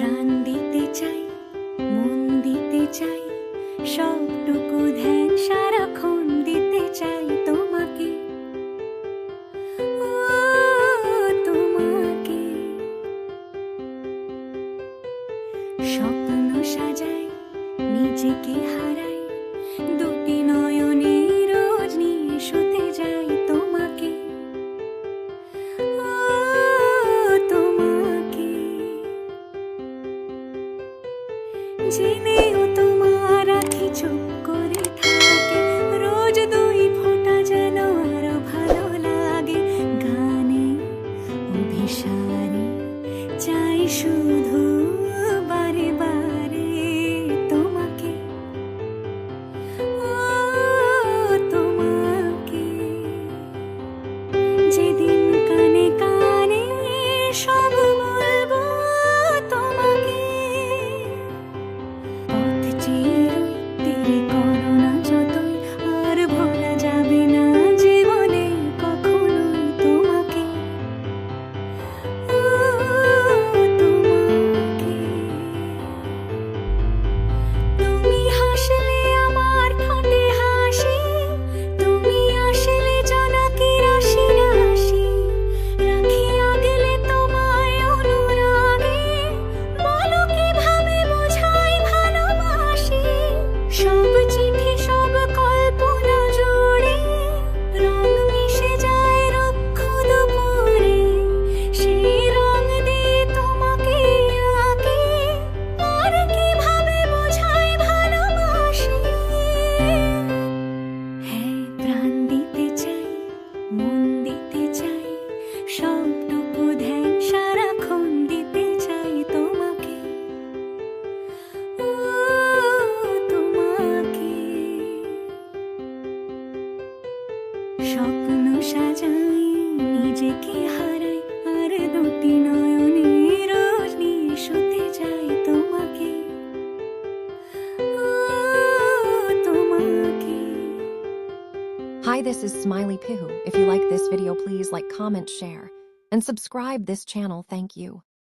প্রাণ দিতে চাই, মন দিতে চাই, সবটুকু ধ্যান সারাক্ষণ দিতে চাই তোমাকে। তোমাকে। স্বপ্ন সাজাই, নিজেকে হারাই জেনেও তোমার আখি চুপ স্বপ্ন সাজাই নিজেকে হারাই আর দুটি নয়নে রোজ নিয়ে শুতে যাই তোমাকে ও তোমাকে Hi, this is Smiley Pihu. If you like this video, please like, comment, share, and subscribe this channel. Thank you.